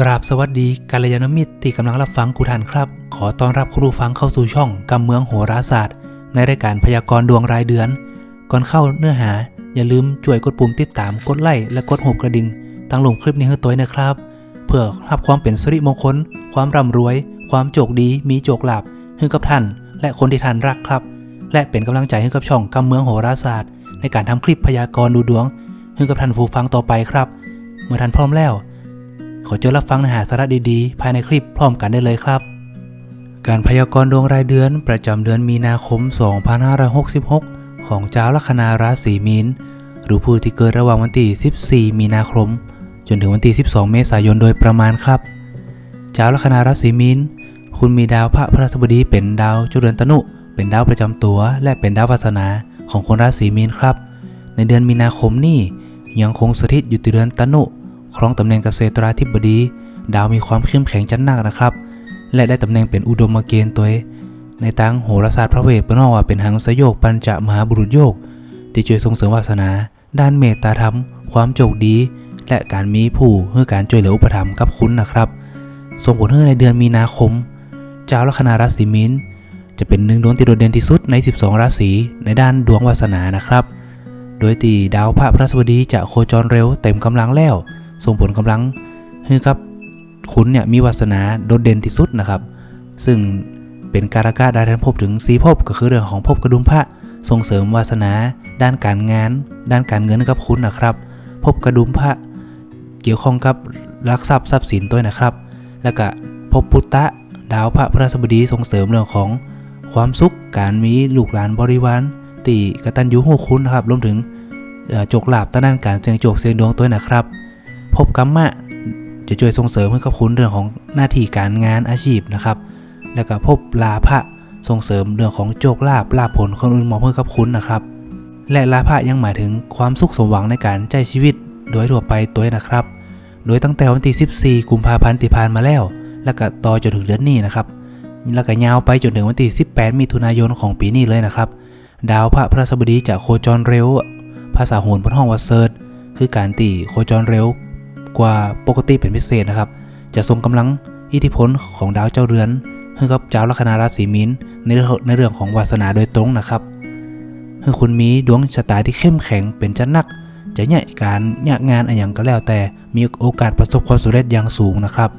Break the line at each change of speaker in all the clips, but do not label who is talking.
กราบสวัสดีกัลยาณมิตรที่กำลังรับฟังกูท่านครับ ขอต้อนรับคุณผู้ฟังเข้าสู่ช่องกำเมืองโหราศาสตร์ ในรายการพยากรณ์ดวงรายเดือน ก่อนเข้าเนื้อหา อย่าลืมช่วยกดปุ่มติดตามกดไลค์และกดหัวกระดิ่งตั้งลงคลิปนี้ให้ตัวนะครับ เพื่อรับความเป็นสิริมงคล ความร่ำรวย ความโชคดีมีโชคลาภให้กับท่าน และคนที่ท่านรักครับ และเป็นกำลังใจให้กับช่องกำเมืองโหราศาสตร์ ในการทำคลิปพยากรณ์ดูดวงให้กับท่านผู้ฟังต่อไปครับ เมื่อท่านพร้อมแล้ว ขอเจอรับฟังเนื้อหาสาระดีๆ ภายในคลิปพร้อมกันได้เลยครับ การพยากรณ์ดวงรายเดือนประจำเดือนมีนาคม 2566 ของเจ้าลัคนาราศีมีนหรือผู้ที่เกิดระหว่างวันที่14 มีนาคม จนถึงวันที่12 เมษายนโดยประมาณครับ เจ้าลัคนาราศีมีนคุณมีดาวพระพฤหัสบดีเป็นดาวจุเรนตนุ เป็นดาวประจำตัว และเป็นดาววาสนาของคนราศีมีนครับ ในเดือนมีนาคมนี้ยังคงสถิตอยู่ที่เรือนตนุ ครองตำแหน่งเกษตราธิบดี ดาวมีความเข้มแข็งจัดหนักนะครับ และได้ตำแหน่งเป็นอุดมเกณฑ์ตัวเองในทางโหราศาสตร์พระเวทเป็นว่าเป็นหังสยโยกปัญจมหาบุรุษโยก ที่ช่วยส่งเสริมวาสนา ด้านเมตตาธรรม ความโชคดี และการมีผู้เพื่อการช่วยเหลืออุปถัมภ์กับคุณนะครับ ส่งผลให้ในเดือนมีนาคมเจ้าลัคนาราศีมีนจะเป็นหนึ่งดวงที่โดดเด่นที่สุดใน 12 ราศีในด้านดวงวาสนานะครับ โดยตีดาวพระพฤหัสบดีจะโคจรเร็วเต็มกำลังแล้ว ส่งผลกำลังให้ครับคุณเนี่ยมีวาสนาโดดเด่นที่สุดนะครับ ซึ่งเป็นการากาดาแทนภพถึงสีภพก็คือเรื่องของภพกระดุมพระส่งเสริมวาสนา ด้านการงาน ด้านการเงินกับคุณนะครับภพกระดุมพระเกี่ยวข้องกับรักทรัพย์ทรัพย์สินด้วยนะครับ แล้วก็ภพพุทธะดาวพระพฤหัสบดีส่งเสริมเรื่องของความสุขการมีลูกหลานบริวารตีกตัญญูหูคุณนะครับรวมถึงจกลาบต้านการเสี่ยงโจกเสี่ยงดวงตัวนะครับ พบกัมมะ จะช่วยส่งเสริมให้กับคุณเรื่องของหน้าที่การงานอาชีพนะครับ แล้วก็พบลาภะส่งเสริมเรื่องของโจกลาบลาภผลคนอื่นมอบให้กับคุณนะครับ และลาภะยังหมายถึงความสุขสมหวังในการใช้ชีวิตโดยทั่วไปตัวเองนะครับ โดยตั้งแต่วันที่ 14 กุมภาพันธ์ที่ผ่านมาแล้ว แล้วก็ต่อจนถึงเดือนนี้นะครับ แล้วก็ยาวไปจนถึงวันที่ 18 มิถุนายนของปีนี้เลยนะครับ ดาวพระพฤหัสบดีจะโคจรเร็ว ภาษาโหรบนห้องว่าเซิร์ชคือการตีโคจรเร็ว กว่าปกติเป็นพิเศษนะครับ จะทรงกำลังอิทธิพลของดาวเจ้าเรือนให้กับเจ้าลัคนาราศีมีนในเรื่องในเรื่องของวาสนาโดยตรงนะครับให้คุณมีดวงชะตาที่เข้มแข็งเป็นจันนัก จะเนี่ยการเนี่ยงานอะไรอย่างก็แล้วแต่มีโอกาสประสบความสำเร็จอย่างสูงนะครับ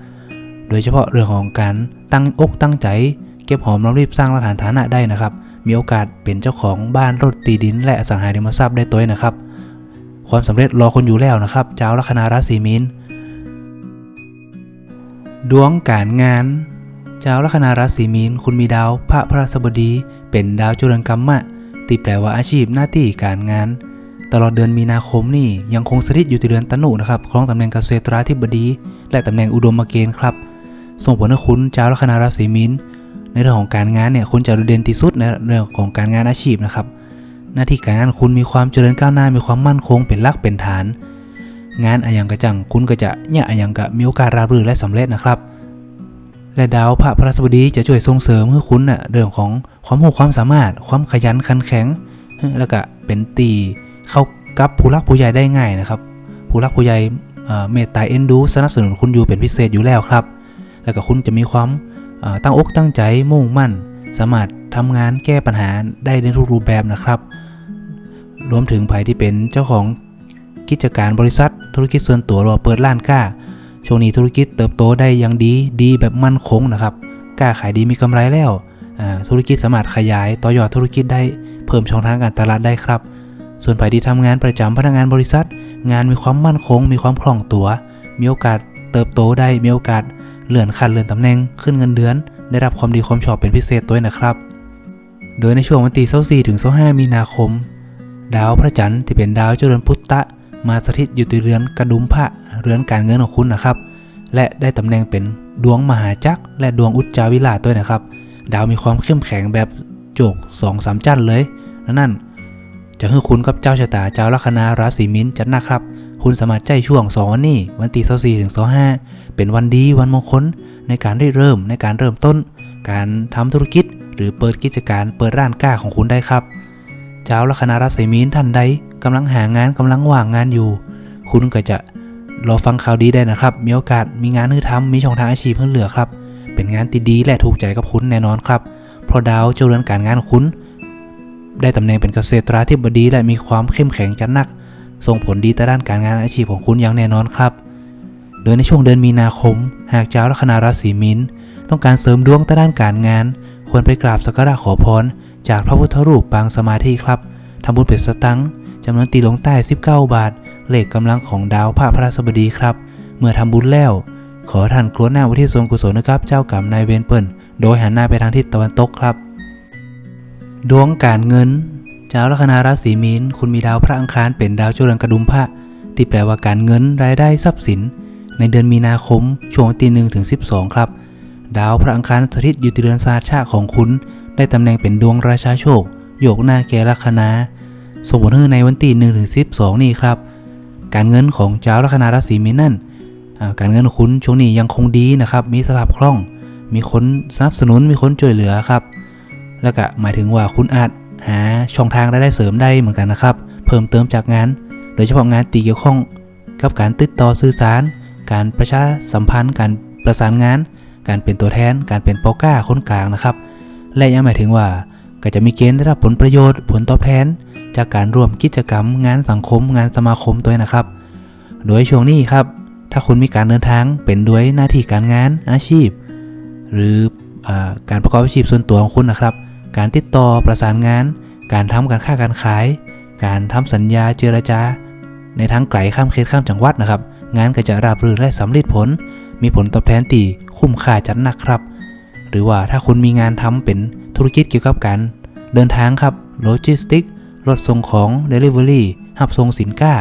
โดยเฉพาะเรื่องของการตั้งอกตั้งใจ เก็บหอมรอมริบสร้างรากฐานฐานะได้นะครับ มีโอกาสเป็นเจ้าของบ้านรถตีดินและอสังหาริมทรัพย์ได้ตัวเองนะครับ ความสำเร็จรอคนอยู่แล้วนะครับเจ้าลัคนาราศีมีนดวงการงาน เจ้าลัคนาราศีมีนคุณมีดาวพระพฤหัสบดี เป็นดาวจุลกรรมะตีแปลว่าอาชีพหน้าที่การงาน ตลอดเดือนมีนาคมนี่ยังคงสถิตอยู่ที่เดือนตนุนะครับครองตำแหน่งเกษตราธิบดี และตำแหน่งอุดมเกณฑ์ครับ ส่งผลให้คุณเจ้าลัคนาราศีมีนในเรื่องของการงานเนี่ยคุณจะโดดเด่นที่สุดในเรื่องของการงานอาชีพนะครับ หน้าที่การงานคุณมีความเจริญก้าวหน้ามีความมั่นคงเป็นลักเป็นฐาน งานอะยังกระจังคุณก็จะเนี่ยอะยังกะมีโอกาสราบรื่นและสำเร็จนะครับ และดาวพระพฤหัสบดีจะช่วยส่งเสริมให้คุณน่ะเรื่องของความรู้ความสามารถ ความขยันขันแข็ง แล้วก็เป็นตีเข้ากับผู้รักผู้ใหญ่ได้ง่ายนะครับ ผู้รักผู้ใหญ่เมตตาเอ็นดูสนับสนุนคุณอยู่เป็นพิเศษอยู่แล้วครับ แล้วก็คุณจะมีความตั้งอกตั้งใจมุ่งมั่น สามารถทำงานแก้ปัญหาได้ในทุกรูปแบบนะครับ รวมถึงภัยที่เป็นเจ้าของกิจการบริษัท ธุรกิจส่วนตัวรอว่าเปิดร้านค้าช่วงนี้ธุรกิจเติบโตได้อย่างดีดีแบบมั่นคงนะครับกล้าขายดีมีกำไรแล้วธุรกิจสามารถขยายต่อยอดธุรกิจได้เพิ่มช่องทางการตลาดได้ครับ ส่วนภัยที่ทำงานประจำพนักงานบริษัท งานมีความมั่นคง มีความคล่องตัว มีโอกาสเติบโตได้มีโอกาสเลื่อนขั้นเลื่อนตำแหน่งขึ้นเงินเดือน ได้รับความดีความชอบเป็นพิเศษด้วยนะครับ โดยในช่วงวันที่24ถึง25มีนาคม ดาวพระจันทร์ที่เป็นดาวเจริญพุทธะ มาสถิตอยู่ที่เรือนกระดุมพระเรือนการเงินของคุณนะครับ และได้ตำแหน่งเป็นดวงมหาจักร และดวงอุจจาวิลาด้วยนะครับ ดาวมีความเข้มแข็งแบบโจก2องสามจันทร์เลยนั่นจะให้คุณกับเจ้าชะตาเจ้าลัคนาราศีมินจัดนะครับ คุณสามารถใจช่วง2วันนี้วันที่24ถึง25 เป็นวันดีวันมงคลในการได้เริ่มในการเริ่มต้น การทำธุรกิจ หรือเปิดกิจการเปิดร้านค้าของคุณได้ครับ เจ้าลัคนาราศีมีนท่านใดกำลังหางานกำลังว่างงานอยู่ คุณก็จะรอฟังข่าวดีได้นะครับ มีโอกาสมีงานให้ทำมีช่องทางอาชีพเพิ่มเหลือครับ เป็นงานที่ดีและถูกใจกับคุณแน่นอนครับ เพราะดาวเจ้าเรือนการงานของคุณ ได้ตำแหน่งเป็นเกษตราธิบดีและมีความเข้มแข็งจัดหนัก ส่งผลดีต่อด้านการงานอาชีพของคุณอย่างแน่นอนครับ โดยในช่วงเดือนมีนาคม หากเจ้าลัคนาราศีมินต้องการเสริมดวงต่อด้านการงาน ควรไปกราบสักการะขอพร จากพระพุทธรูปปางสมาธิครับทำบุญเป็ดสตังค์จำนวนตีลงใต้ 19 บาท เลขกำลังของดาวพระพระสบดีครับ เมื่อทำบุญแล้ว ขอท่านกรวหน้าว้ที่ส่วนกุศลนะครับ เจ้ากรรมนายเวรเปิ่นโดยหันหน้าไปทางทิศตะวันตกครับ ดวงการเงินเจ้าลัคนาราศีมีนคุณมีดาวพระอังคารเป็นดาวเจริญกระดุมพระที่แปลว่าการเงินรายได้ทรัพย์สิน ในเดือนมีนาคมช่วงวันที่หนึ่งถึง12ครับ ดาวพระอังคารสถิตอยู่ที่เรือนสาชาของคุณ ได้ตำแหน่งเป็นดวงราชาโชค โยกหน้าแกลัคนาส่งผลให้ในวันที่1ถึง12นี่ครับ การเงินของเจ้าลัคนาราศีมีนนั่นอ่าการเงินคุณช่วงนี้ยังคงดีนะครับ มีสภาพคล่อง มีคนสนับสนุน มีคนช่วยเหลือครับ แล้วก็หมายถึงว่าคุณอาจหาช่องทางรายได้เสริมได้เหมือนกันนะครับ เพิ่มเติมจากงาน โดยเฉพาะงานตีเกี่ยวข้อง กับการติดต่อสื่อสาร การประชาสัมพันธ์ การประสานงาน การเป็นตัวแทน การเป็นโปรก้าคนกลางนะครับ และยังหมายถึงว่าก็จะมีเกณฑ์ได้รับผลประโยชน์ ผลตอบแทน จากการร่วมกิจกรรม งานสังคม งานสมาคมด้วยนะครับ โดยช่วงนี้ครับ ถ้าคุณมีการเดินทางเป็นด้วยหน้าที่การงานอาชีพ หรืออการประกอบอาชีพส่วนตัวของคุณนะครับ การติดต่อประสานงาน การทำการค้าการขาย การทำสัญญาเจรจา ในทางไกลข้ามเขตข้ามจังหวัดนะครับ งานก็จะราบรื่นและสำเร็จผล มีผลตอบแทนตีคุ้มค่าจัดหนักครับ หรือว่าถ้าคุณมีงานทำเป็นธุรกิจเกี่ยวกับการเดินทางครับโลจิสติกรถส่งของ Delivery หับส่งสินค้า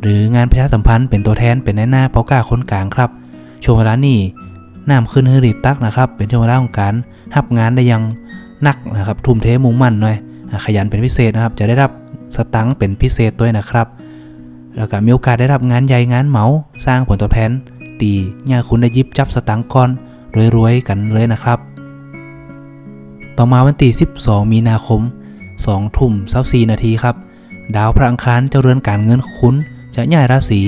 หรืองานประชาสัมพันธ์เป็นตัวแทนเป็นในหน้าเปากล้าคนกลางครับ ช่วงเวลานี้น้ำขึ้นฮือรีบตักนะครับ เป็นช่วงเวลาของการหับงานได้ยังนักนะครับทุ่มเทมุ่งมั่นหน่อยขยันเป็นพิเศษนะครับ จะได้รับสตังค์เป็นพิเศษด้วยนะครับ แล้วก็มีโอกาสได้รับงานใหญ่งานเหมาสร้างผลตอบแทนตีย่าคุณได้ยิบจับสตังค์ก้อน รวยๆกันเลยนะครับ ต่อมาวันที่ 12 มีนาคม2ทุ่ม24นาทีครับ ดาวพระอังคารเจรือนการเงินคุณจะย้ายราศี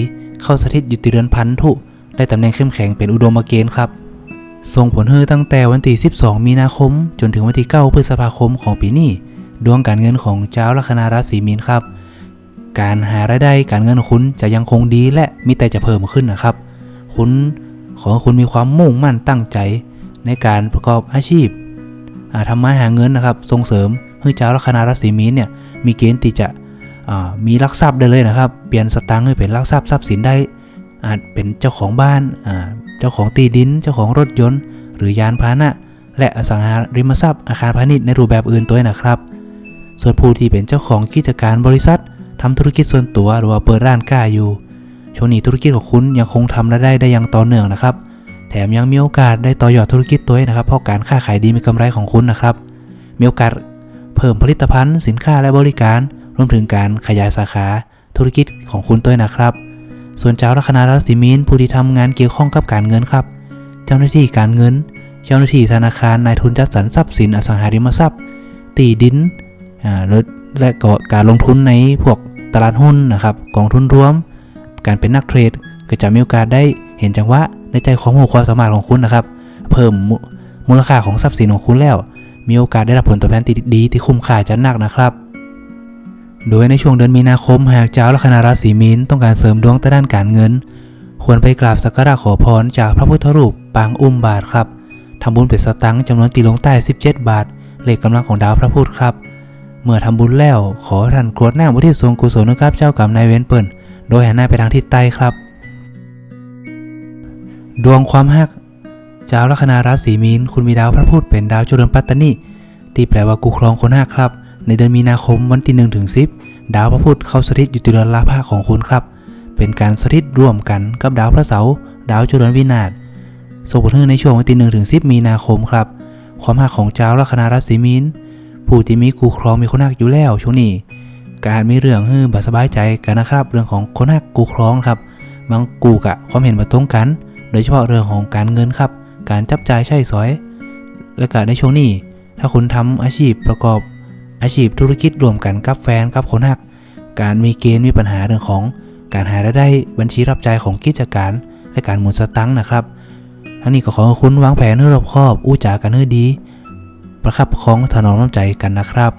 เข้าสถิตอยู่ที่เรือนพันธุได้ตำแหน่งเข้มแข็งเป็นอุดมเกณฑ์ครับ ส่งผลให้ตั้งแต่วันที่ 12 มีนาคม จนถึงวันที่ 9 พฤษภาคมของปีนี้ ดวงการเงินของเจ้าลัคนาราศีมีนครับ การหารายได้การเงินของคุณจะยังคงดีและมีแต่จะเพิ่มขึ้นนะครับ คุณ ขอให้คุณมีความมุ่งมั่นตั้งใจในการประกอบอาชีพอ่าทำมาหาเงินนะครับ ส่งเสริมให้เจ้าลัคนาราศีมีนเนี่ยมีเกณฑ์ที่จะมีลักทรัพย์ได้เลยนะครับ เปลี่ยนสตางค์ให้เป็นลักทรัพย์ทรัพย์สินได้ อาจเป็นเจ้าของบ้าน เจ้าของตีดิน เจ้าของรถยนต์ หรือยานพาหนะ และอสังหาริมทรัพย์ อาคารพาณิชย์ในรูปแบบอื่นตัวนะครับ ส่วนผู้ที่เป็นเจ้าของกิจการบริษัททำธุรกิจส่วนตัวหรือว่าเปิดร้านค้าอยู่ ช่วงนี้ธุรกิจของคุณยังคงทำรายได้ได้อย่างต่อเนื่องนะครับ แถมยังมีโอกาสได้ต่อยอดธุรกิจตัวเองนะครับ เพราะการค้าขายดีมีกำไรของคุณนะครับ มีโอกาสเพิ่มผลิตภัณฑ์ สินค้าและบริการ รวมถึงการขยายสาขาธุรกิจของคุณตัวนะครับ ส่วนเจ้าลัคนาราศีมีนผู้ที่ทำงานเกี่ยวข้องกับการเงินครับ เจ้าหน้าที่การเงิน เจ้าหน้าที่ธนาคารนายทุนจัดสรรทรัพย์สินอสังหาริมทรัพย์ ตีดินอ่าและและก็การลงทุนในพวกตลาดหุ้นนะครับ กองทุนรวม การเป็นนักเทรด ก็จะมีโอกาสได้เห็นจังหวะในใจของหัวความสามารถของคุณนะครับ เพิ่มมูลค่าของทรัพย์สินของคุณแล้ว มีโอกาสได้รับผลตอบแทนที่ดีที่คุ้มค่าจัดหนักนะครับโดยในช่วงเดือนมีนาคมหากเจ้าลัคนาราศีมีนต้องการเสริมดวงตด้านการเงิน ควรไปกราบสักการะขอพรจากพระพุทธรูปปางอุ้มบาทครับทำบุญเป็นสตังค์จำนวนตีลงใต้ 17 บาท เลขกำลังของดาวพระพุธครับ เมื่อทำบุญแล้วขอท่านกรวดน้ำอุทิส่วนกุศลนะครับเจ้ากรรมนายเวรเปิ่น โดยหันหน้าไปทางทิศใต้ครับ ดวงความฮักเจ้าลัคนาราศีมีนคุณมีดาวพระพุธเป็นดาวจุลปัตตนีที่แปลว่ากูครองคนฮักครับ ในเดือนมีนาคมวันที่1ถึง10ดาวพระพุธเข้าสถิตอยู่ที่เรือนลาภะของคุณครับ เป็นการสถิตร่วมกันกับดาวพระเสาร์ดาวจุลวินาศส่งผลให้ในช่วงวันที่1ถึง10มีนาคมครับ ความฮักของเจ้าลัคนาราศีมีนผู้ที่มีกูครองมีคนฮักอยู่แล้วช่วงนี้ การมีเรื่องฮือบสบายใจกันนะครับ เรื่องของคนฮักกูครองครับ บางกูกะความเห็นมาตรงกัน โดยเฉพาะเรื่องของการเงินครับ การจับจ่ายใช้สอย และก็ในช่วงนี้ ถ้าคุณทำอาชีพประกอบอาชีพธุรกิจรวมกันกับแฟนกับคนหัก การมีเกณฑ์มีปัญหาเรื่องของการหารายได้บัญชีรับจ่ายของกิจการ และการหมุนสตังค์นะครับทั้งนี้ก็ขอให้คุณวางแผนให้รอบคอบ อู้จากันให้ดี ประคับประคองถนอมน้ำใจกันนะครับ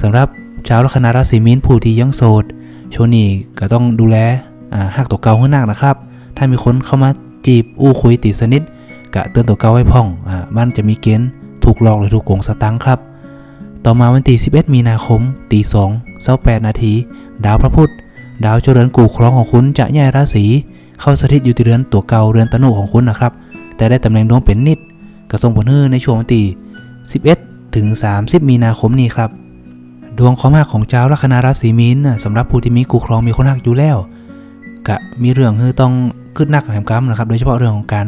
สำหรับ ชาวลัคนาราศีมีนผู้ที่ยังโสดช่วงนี้ก็ต้องดูแลหักตัวเก่าให้หนักนะครับ ถ้ามีคนเข้ามาจีบอู้คุยติดสนิทกะเตือนตัวเก่าไว้พ่องอ่ามันจะมีเกณฑ์ถูกหลอกหรือถูกโกงสตังค์ครับ ต่อมาวันที่11 มีนาคมตี2 28นาทีดาวพระพุธดาวเจริญกู่ครองของคุณจะย้ายราศีเข้าสถิตอยู่ที่เรือนตัวเก่าเรือนตะนุของคุณนะครับ แต่ได้ตำแหน่งดวงเป็นนิดกระทรงผลให้ในช่วงวันที่11 ถึง 30 มีนาคมนี้ครับ ดวงความหักของเจ้าลัคนาราศีมีนน่ะสำหรับผู้ที่มีกู่ครองมีคนหักอยู่แล้วกะมีเรื่องคือต้องขึ้นหนักแหมกรรมนะครับ โดยเฉพาะเรื่องของการ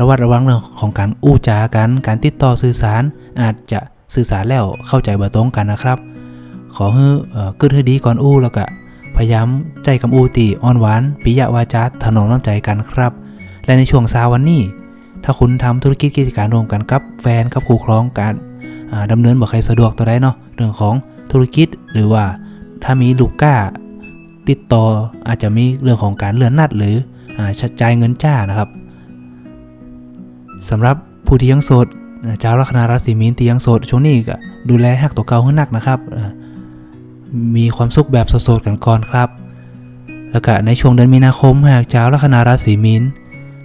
ระวัดระวังเรื่องของการอู้จากัน การติดต่อสื่อสาร อาจจะสื่อสารแล้วเข้าใจบ่ตรงกันนะครับ ขอให้ขึ้นให้ดีก่อนอู้แล้วก็พยายามใจกับอู้ตีอ่อนหวานปิยวาจาถนอมน้ำใจกันครับ และในช่วงสาวันนี้ ถ้าคุณทำธุรกิจกิจการร่วมกันกับแฟนกับคู่ครองการอ่าดำเนินบ่ใครสะดวกตัวใดเนาะเรื่องของ ธุรกิจ หรือว่าถ้ามีลูกก้าติดต่ออาจจะมีเรื่องของการเลื่อนนัดหรืออชัดจ่ายเงินจ้านะครับสำหรับผู้ที่ยังโสดอ่าชาลัคนาราศีมีนที่ยังโสดช่วงนี้ก็ดูแลหักตัวเก่าให้หนักนะครับ มีความสุขแบบโสดๆกันก่อนครับ แล้วก็ในช่วงเดือนมีนาคมหากชาลัคนาราศีมีน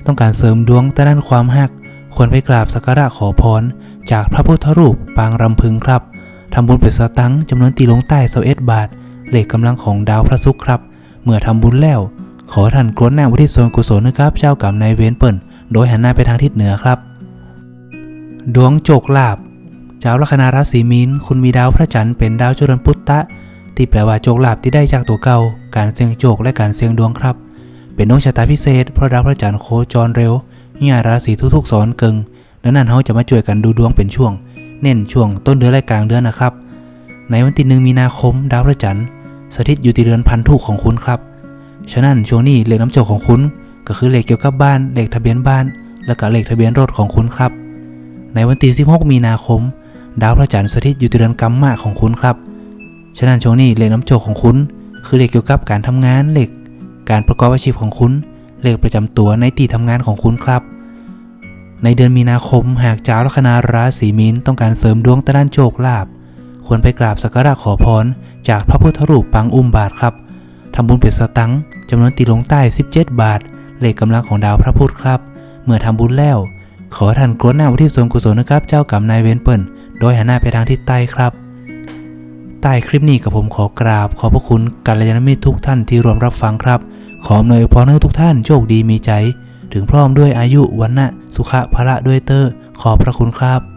ต้องการเสริมดวงแต่ด้านความหักควรไปกราบสักการะขอพรจากพระพุทธรูปปางรำพึงครับ ทำบุญเป็นสตังค์จำนวนตีลงใต้เสาเอ็ดบาทเหล็กกำลังของดาวพระศุกร์ครับ เมื่อทำบุญแล้ว ขอท่านกรวดน้ำอุทิศส่วนกุศลนะครับ เจ้ากรรมนายเวรเปิ่นโดยหันหน้าไปทางทิศเหนือครับ ดวงโจกลาบเจ้าลัคนาราศีมีนคุณมีดาวพระจันทร์เป็นดาวเจริญพุทธะที่แปลว่าโจกลาบที่ได้จากตัวเก่า การเสี่ยงโจกและการเสี่ยงดวงครับ เป็นดวงชะตาพิเศษเพราะดาวพระจันทร์โคจรเร็วง่ายราศีทุกๆสอนเกิงดังนั้นเขาจะมาช่วยกันดูดวงเป็นช่วง เน้นช่วงต้นเดือนและกลางเดือนนะครับ ในวันที่หนึ่งมีนาคมดาวพระจันทร์สถิตอยู่ที่เรือนพันธุของคุณครับ ฉะนั้นช่วงนี้เลขน้ำโจกของคุณก็คือเลขเกี่ยวกับบ้านเลขทะเบียนบ้าน และก็เลขทะเบียนรถของคุณครับ ในวันที่16 มีนาคม ดาวพระจันทร์สถิตอยู่ที่เรือนกัมมะของคุณครับ ฉะนั้นช่วงนี้เลขน้ำโจกของคุณ คือเลขเกี่ยวกับการทำงานเลขการประกอบอาชีพของคุณเลขประจำตัวในที่ทำงานของคุณครับ ในเดือนมีนาคมหากเจ้าลัคนาราศีมีนต้องการเสริมดวงตะด้านโชคลาภควรไปกราบสักการะขอพรจากพระพุทธรูปปางอุ้มบาทครับทำบุญเป็นสตังจำนวนตีลงใต้ 17 บาท เลขกำลังของดาวพระพุธครับ เมื่อทำบุญแล้ว ขอท่านกรวดน้ำอุทิศส่วนกุศลนะครับ เจ้ากรรมนายเวรเปิ่นโดยหันหน้าไปทางทิศใต้ครับ ใต้คลิปนี้กับผมขอกราบ ขอพระคุณกัลยาณมิตรทุกท่านที่รวมรับฟังครับ ขออำนวยพรให้ทุกท่านโชคดีมีใจ ถึงพร้อมด้วยอายุวันนะสุขะพละด้วยเตอร์ขอบพระคุณครับ